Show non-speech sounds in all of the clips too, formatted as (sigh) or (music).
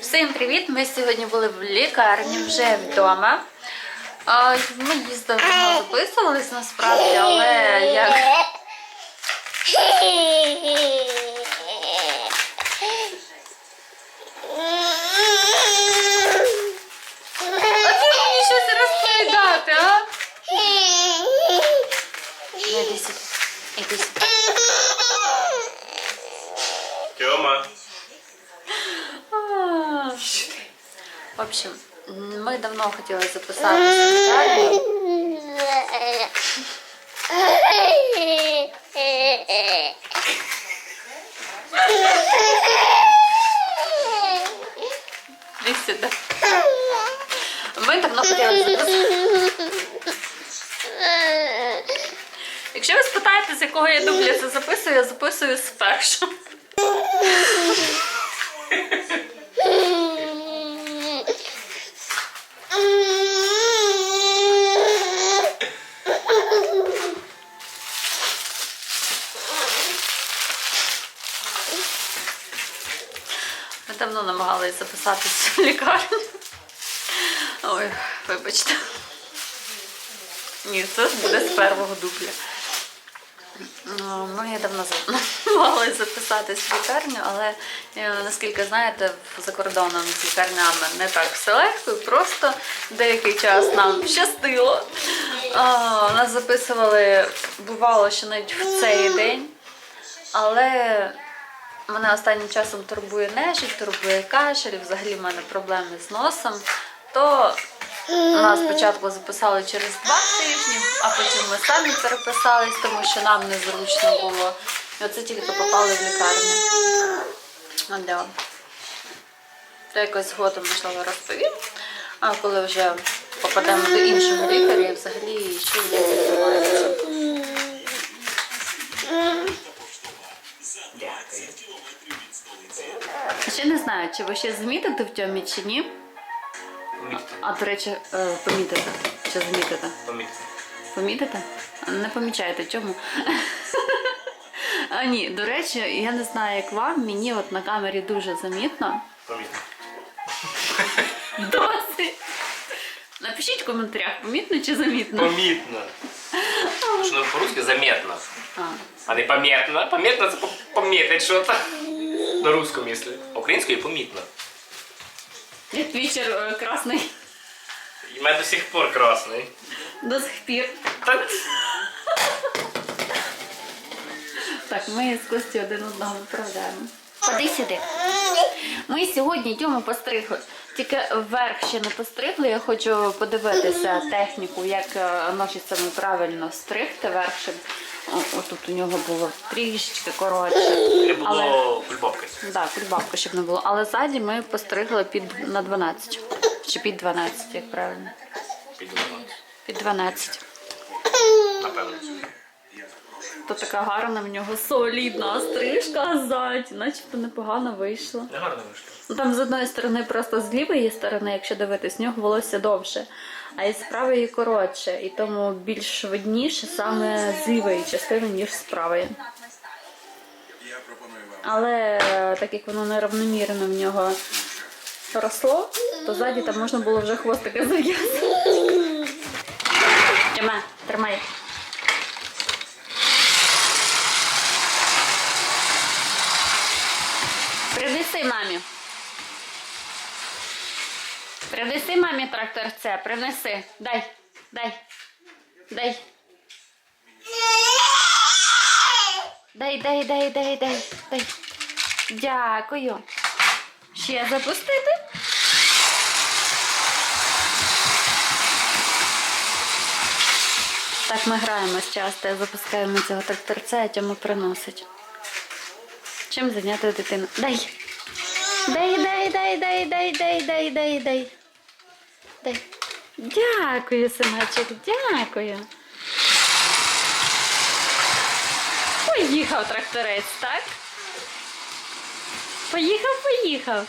Всім привіт! Ми сьогодні були в лікарні вже вдома. Ми їздили, записувались насправді, але як А мені щось розповідати, а? Ну, Іди сюди. Іди сюди. Тьома. А. В общем, ми давно хотіли лікарню. Іди сюди. Ми давно хотіли записатися. Якщо ви спитаєте, з якого я дубля це записую, я записую з першого. Ми намагалися записатися в лікарню. Ой, вибачте. Ні, це буде з першого дубля. Ну, Ми давно намагалися (laughs) записатись в лікарню, але е, наскільки знаєте, за кордоном з лікарнями не так все легко, просто деякий час нам щастило. Нас записували, бувало, що навіть в цей день, але мене останнім часом турбує нежить, турбує кашель, взагалі в мене проблеми з носом. То нас спочатку записали через два тижні, а потім ми самі переписались, тому що нам незручно було. І оце тільки попали в лікарню. А, да. То якось згодом можливо розповім. А коли вже попадемо до іншого лікаря, і взагалі що відбувається. Ще не знаю, чи ви ще замітите в тьомі чи ні. Помітити. А до речі, е, помітите. Чи замітите? Помітити. Помітите? Не помічаєте чому? (laughs) А ні, до речі, я не знаю, як вам, мені от на камері дуже замітно. Помітити. Досить. Напишіть в коментарях, помітно чи замітно. Помітно. Що ну, по-русски заметно. А, А не помітно. Помітно це по- помітить що то. На русском, якщо. Українською помітно. вечір е, красний І мене до сих пор красний. до сих пір. Та- Так, ми з Костю один одного виправляємо. Ходи сюди. Ми сьогодні Тьому постригли. Тільки вверх ще не постригли. Я хочу подивитися техніку, як е, носиться правильно стригти верх, щоб отут у нього було трішечки коротше. Не було кульбабки. Так, кульбабка, щоб не було. Але ззаді ми постригли під на 12. Чи під 12, як правильно? Підумала. Під 12. Напевно. То така гарна в нього солідна стрижка а ззаді, начебто непогано вийшло. Не гарно вийшло. Ну, Там з одної сторони просто з лівої сторони, якщо дивитись, в нього волосся довше, а із правої коротше, і тому більш видніше саме з лівої частини, ніж з правої. Але е, так як воно неравномірно в нього росло, то ззаді там можна було вже хвостика зав'язати. (laughs) Тримай, тримай. Принеси мамі. Принеси мамі тракторце, принеси. Дай, дай, дай. Дай, дай, дай, дай, дай, дай. Дякую. Ще запустити. Так ми граємось часто, запускаємо цього тракторця, а Тьома приносить. Чим зайняти дитину? Дай. Дай, дай, дай, дай, дай, дай, дай, дай, дай. Дай. Дякую, синочок, дякую. Поїхав тракторець, так? Поїхав, поїхав.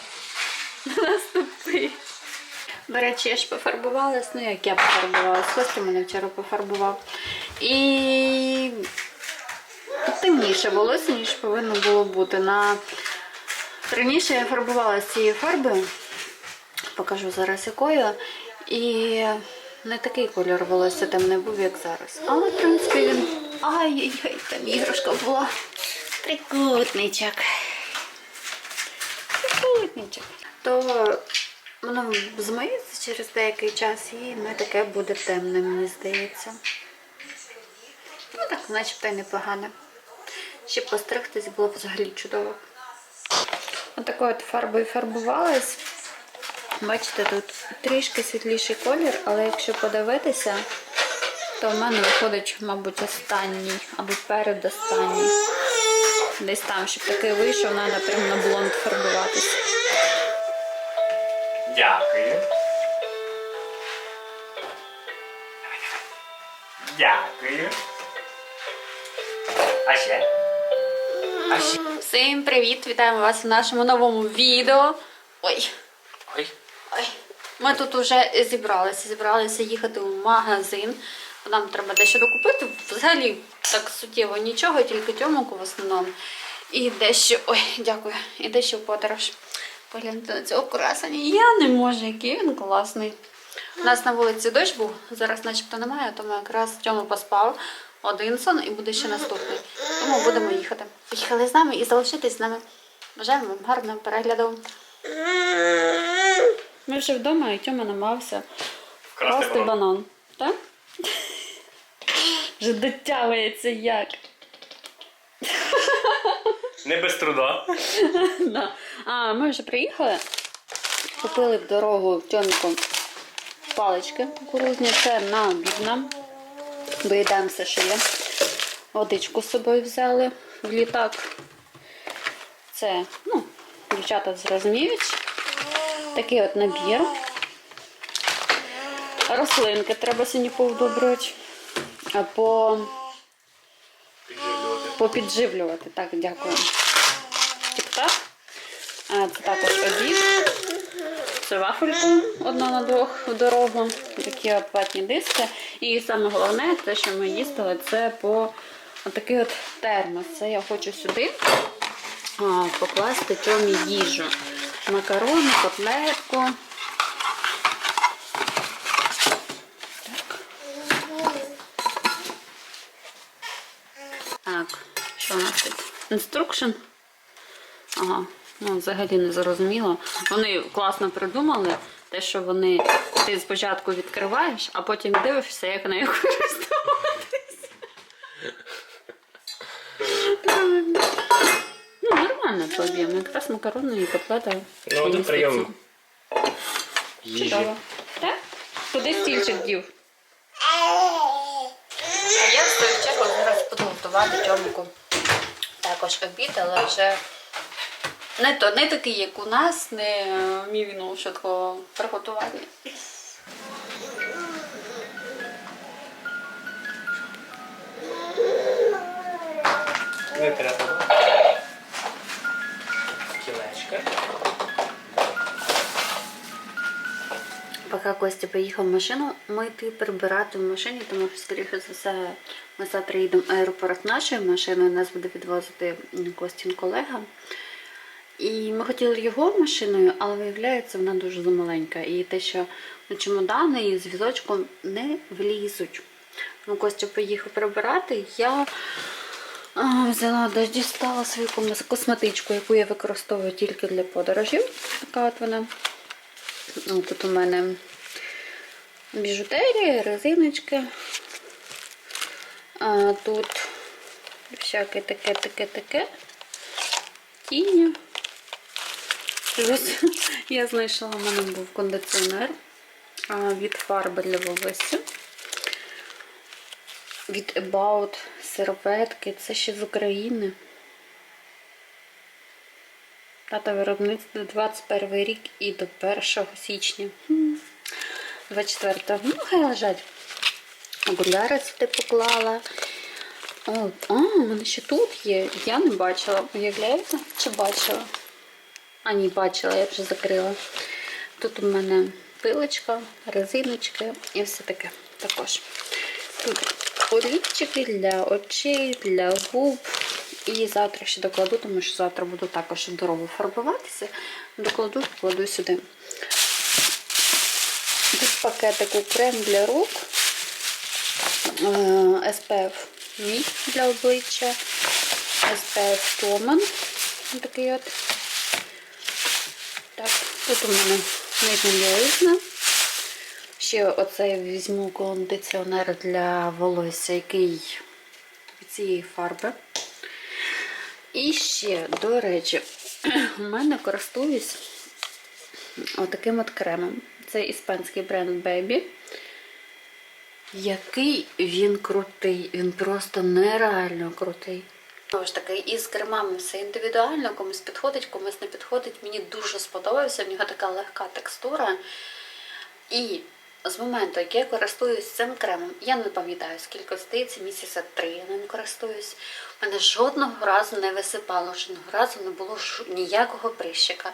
Наступи. До речі, я ж пофарбувалась, ну як я пофарбувалась, Костя мене вчора пофарбував. І темніше волосся, ніж повинно було бути. На... Раніше я фарбувалася цією фарбою, Покажу зараз якою. І не такий кольор волосся там не був, як зараз. Але, в принципі, він. Ай-яй-яй, там іграшка була. Трикутничок. Трикутничок. То воно змиється через деякий час і не таке буде темне, мені здається. Ну так, начебто й непогано. Ще постригтись було б взагалі чудово. Отакою от фарбою фарбувалась. Бачите, тут трішки світліший колір, але якщо подивитися, то в мене виходить, мабуть, останній або передостанній. Десь там, щоб такий вийшов, треба прямо на блонд фарбуватися. Дякую. Дякую. А ще? А ще? Всім привіт! Вітаємо вас в нашому новому відео. Ми тут вже зібралися, зібралися їхати в магазин. бо Нам треба дещо докупити. Взагалі так суттєво нічого, тільки тьомику в основному. І дещо. Ой, дякую. І дещо в подорож. Погляньте на цього красення. Я не можу, який він класний. У нас на вулиці дощ був, зараз начебто немає, тому якраз Тьома поспав один сон і буде ще наступний. Тому будемо їхати. Поїхали з нами і залишитись з нами. Бажаємо вам гарного перегляду. Ми вже вдома і Тьома намагався Вкрасти банан. Так? Вже дотягується як. Не без труда. Да. А, ми вже приїхали. Купили в дорогу Тьоміку палички кукурузні. Це на обід нам. Доїдаємо все, що є. Водичку з собою взяли в літак. Це, ну, дівчата зрозуміють. Такий от набір. Рослинки треба сьогодні повдобрювати. А по попідживлювати. Так, дякую. Тік-так. Це також обід. Це вафельку одна на двох в дорогу. Такі от ватні диски. І саме головне, те, що ми їстили, це по такий от термос. Це я хочу сюди покласти тьомі їжу. Макарони, котлетку. Так. Так, що у нас тут? Інструкшн. Ага, ну взагалі не зрозуміло. Вони класно придумали те, що вони ти спочатку відкриваєш, а потім дивишся, як нею користуватися. (laughs) Нормально по об'єму. Якраз макарони і котлета. Ну, один прийом їжі. Чудово. Так? Куди стільчик дів? А я в свою чергу зараз буду готувати чомику також обід, але вже не, то, не такий, як у нас, не вмів він швидко приготувати. Не треба. Поки Костя поїхав в машину мити, прибирати в машині, тому що, скоріше за все, ми завтра їдемо в аеропорт нашою машиною, нас буде відвозити Костін колега. І ми хотіли його машиною, але виявляється, вона дуже замаленька. І те, що ну, чемодани і з візочком не влізуть. Тому Костя поїхав прибирати. Я взяла, дістала свою косметичку, яку я використовую тільки для подорожів. Така от вона. Ну, Тут у мене біжутерія, резиночки. А тут всяке таке, таке, таке. Тіні. Ось (laughs) я знайшла, у мене був кондиціонер від фарби для волосся. Від About серветки. Це ще з України. Дата виробництва 21 рік і до 1 січня. 24 Ну, хай лежать. Окуляри сюди поклала. О, а, у мене ще тут є. Я не бачила. Уявляєте? Чи бачила? А, ні, бачила, я вже закрила. Тут у мене пилочка, резиночки і все таке також. Тут олівчики для очей, для губ. І завтра ще докладу, тому що завтра буду також в дорогу фарбуватися. Докладу, покладу сюди. Пакетику крем для рук. е, SPF мій для обличчя. SPF Томен. Такий от. Так, тут у мене нижня білизна. Ще оцей візьму кондиціонер для волосся, який від цієї фарби. І ще, до речі, (clears throat) у мене користуюсь отаким от кремом. Це іспанський бренд Baby. Який він крутий, він просто нереально крутий. Знову ж таки, із кремами все індивідуально, комусь підходить, комусь не підходить. Мені дуже сподобався, в нього така легка текстура. І з моменту, як я користуюсь цим кремом, я не пам'ятаю, скільки здається, місяця три я ним користуюсь. У мене жодного разу не висипало, жодного разу не було ніякого прищика.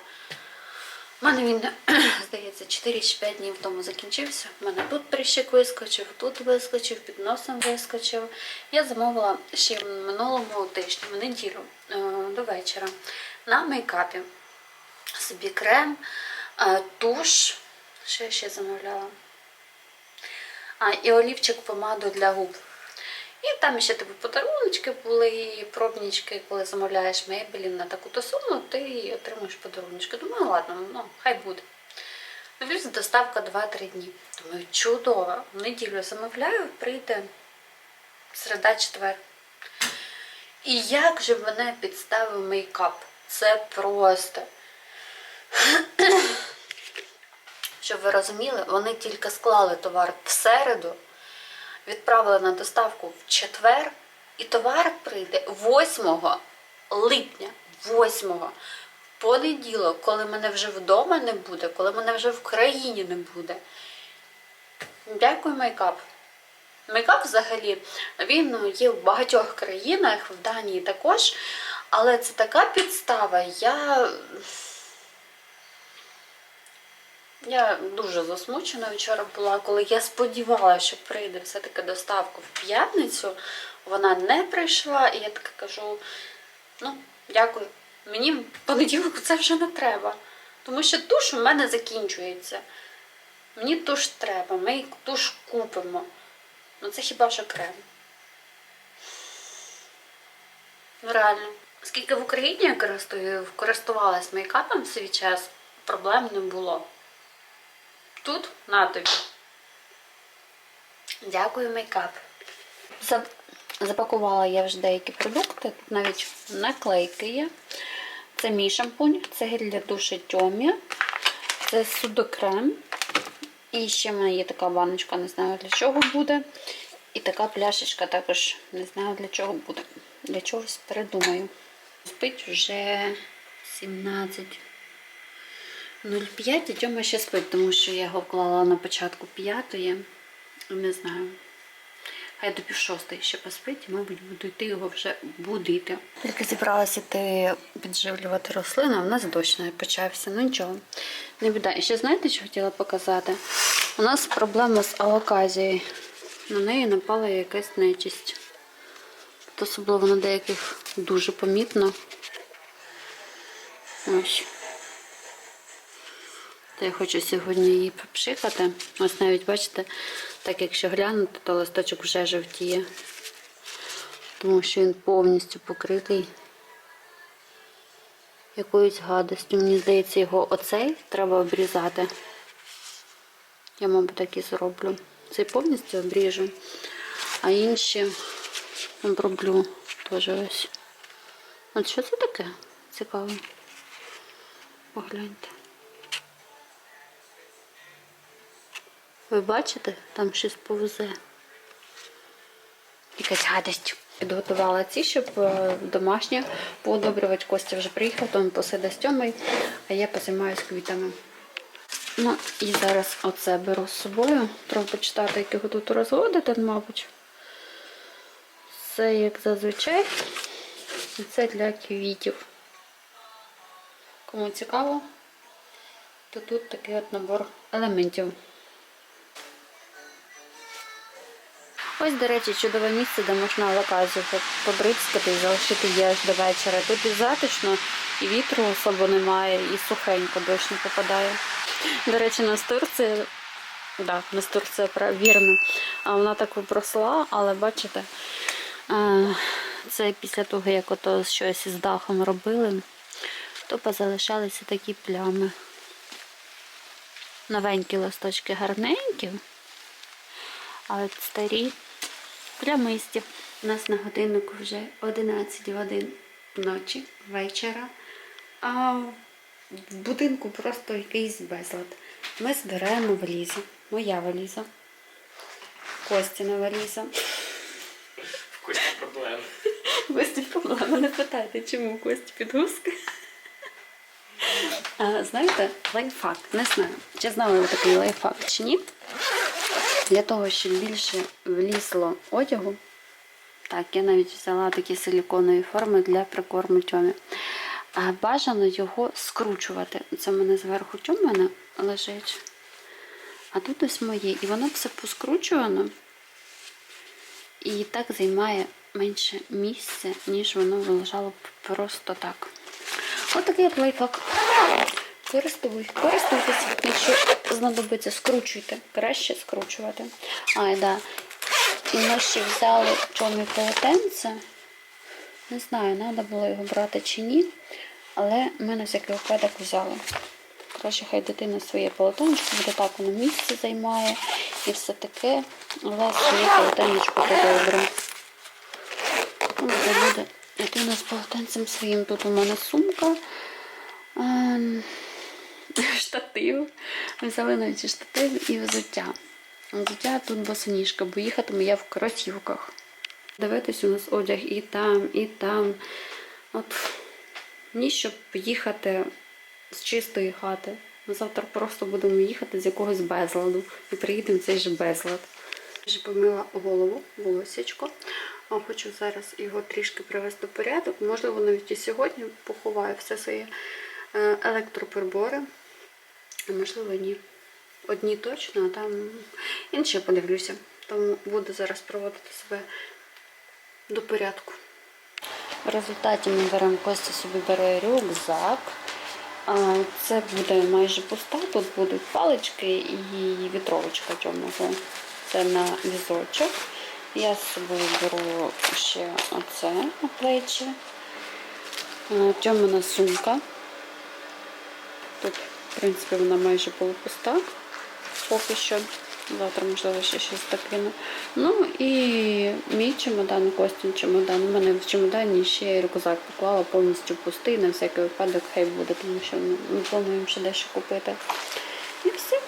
У мене він, (clears throat) здається, 4 чи 5 днів тому закінчився. У мене тут прищик вискочив, тут вискочив, під носом вискочив. Я замовила ще в минулому тижні, в неділю е, до вечора, на мейкапі собі крем, е, туш. Що я ще замовляла? І олівчик помаду для губ. І там ще типу подаруночки були, і пробнички, коли замовляєш мебелі на таку-то суму, ти отримуєш подаруночки. Думаю, «Ну, ладно, ну хай буде. Дивлюсь, доставка 2-3 дні. Думаю, чудово. В неділю замовляю, прийде середа четвер. І як же мене підставив мейкап? Це просто. Щоб ви розуміли, вони тільки склали товар в середу, відправили на доставку в четвер, і товар прийде 8 липня, 8 в понеділок, коли мене вже вдома не буде, коли мене вже в країні не буде. Дякую, мейкап. Мейкап взагалі він є в багатьох країнах, в Данії також. Але це така підстава. Я я дуже засмучена вчора була, коли я сподівалася, що прийде все-таки доставка в п'ятницю. Вона не прийшла, і я таки кажу: ну, дякую. Мені в понеділок це вже не треба. Тому що туш у мене закінчується. Мені туш треба, ми туш купимо. Ну це хіба що крем. Ну, Реально. Оскільки в Україні я користувалась мейкапом свій час, проблем не було. Тут на тобі. Дякую, мейкап. Запакувала я вже деякі продукти. Тут навіть наклейки є. Це мій шампунь, це гель для душу Тьомі, це судокрем. І ще в мене є така баночка, не знаю для чого буде. І така пляшечка також не знаю для чого буде. Для чогось передумаю. Спить вже 17. 0,5 і Тьома ще спить, тому що я його вклала на початку п'ятої. Не знаю. Хай до пів шостої ще поспить, і, мабуть, буду йти його вже будити. Тільки зібралася йти підживлювати рослини, а в нас дощ не почався. Ну нічого, не біда. І ще знаєте, що хотіла показати? У нас проблема з алоказією. На неї напала якась нечисть. Особливо на деяких дуже помітно. Ось. То я хочу сьогодні її попшикати. Ось навіть, бачите, так якщо глянути, то листочок вже жовтіє. Тому що він повністю покритий якоюсь гадостю. Мені здається, його оцей треба обрізати. Я, мабуть, так і зроблю. Цей повністю обріжу, а інші оброблю теж ось. От що це таке? Цікаво. Погляньте. Ви бачите, там щось повзе. Якась гадость. Підготувала ці, щоб е, домашнє поодобрювати. Костя вже приїхав, то він посиде з Тьомою, а я позаймаюся квітами. Ну і зараз оце беру з собою. Треба почитати, як його тут розводити, мабуть. Це як зазвичай. І це для квітів. Кому цікаво, то тут такий от набор елементів. Ось, до речі, чудове місце, де можна локазію побризкати і залишити її аж до вечора. Тут і затишно, і вітру особо немає, і сухенько дощ не попадає. До речі, нас Турція Да, настурція вірно. А вона так випросла, але бачите, е, це після того, як ото щось із дахом робили, то позалишалися такі плями. Новенькі листочки гарненькі, але старі плямисті. У нас на годиннику вже 11 годин ночі, вечора. А в будинку просто якийсь безлад. Ми збираємо валізу. Моя валіза. Костіна валіза. В кості проблем. Кості проблема, не питайте, чому Кості підгузки. А, знаєте, лайфхак, не знаю, чи знали ви такий лайфхак чи ні. Для того, щоб більше влізло одягу, так, я навіть взяла такі силіконові форми для прикорму тьомі. Бажано його скручувати. Це в мене зверху тьом мене лежить. А тут ось моє. І воно все поскручувано. І так займає менше місця, ніж воно лежало просто так. Ось такий лайфхак. Користуйтесь, користуйтесь, якщо знадобиться, скручуйте. Краще скручувати. А, і да. І ми ще взяли чорне полотенце. Не знаю, треба було його брати чи ні. Але ми на всякий випадок взяли. Краще хай дитина своє полотенечко, буде так воно місце займає і все таке. Але своє полотенечко буде добре. Буде дитина з полотенцем своїм. Тут у мене сумка. (laughs) Штатив. Ми взяли навіть штатив і взуття. Взуття тут босоніжка, бо їхатиму я в кросівках. Дивитись у нас одяг і там, і там. От ні, щоб їхати з чистої хати. Ми завтра просто будемо їхати з якогось безладу і приїдемо в цей же безлад. Вже помила голову, волосечко. Хочу зараз його трішки привести в порядок. Можливо, навіть і сьогодні поховаю все своє е, електроприбори. А можливо, ні. Одні точно, а там інші подивлюся. Тому буду зараз проводити себе до порядку. В результаті ми беремо Костя собі бере рюкзак. Це буде майже пуста. Тут будуть палички і вітровочка чорного. Це на візочок. Я з собою беру ще оце на плечі. Тьомина сумка. Тут, в принципі, вона майже полупуста. Поки що. Завтра, можливо, ще щось докину. Ну і мій чемодан, Костін чемодан. У мене в чемодані ще рюкзак поклала повністю пустий, на всякий випадок хай буде, тому що ми плануємо ще дещо купити. І все.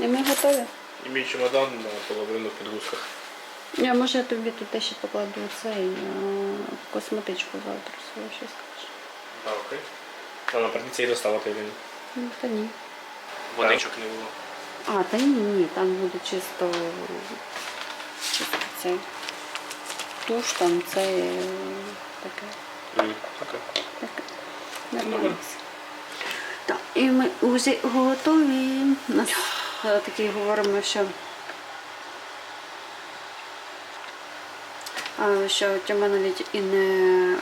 І ми готові. І мій чемодан на половину в підгузках. Я може тобі тут ще покладу цей е, косметичку завтра свою ще скажеш. Так, окей. А на прийдеться і доставати він. Ну, та ні. Водичок не було. А, та ні, ні, там буде чисто, чисто цей туш, там це е, таке. М, Окей. таке. Нормально. Так, і ми вже готові. Нас е, такі говоримо, що, що Тьома навіть і не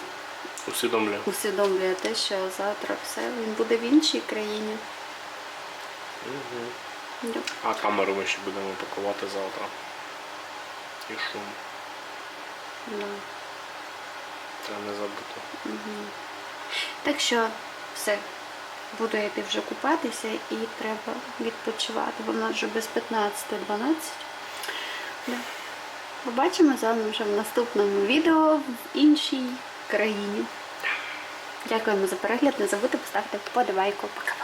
Усвідомлюю. усвідомлює те, що завтра все, він буде в іншій країні. Да. А камеру ми ще будемо пакувати завтра. І шум. Да. Треба не забути. Так що все, буду йти вже купатися і треба відпочивати, бо в нас вже без 15-12. Да. Побачимо з вами вже в наступному відео в іншій країні. Дякуємо за перегляд. Не забудьте поставити вподобайку. Пока.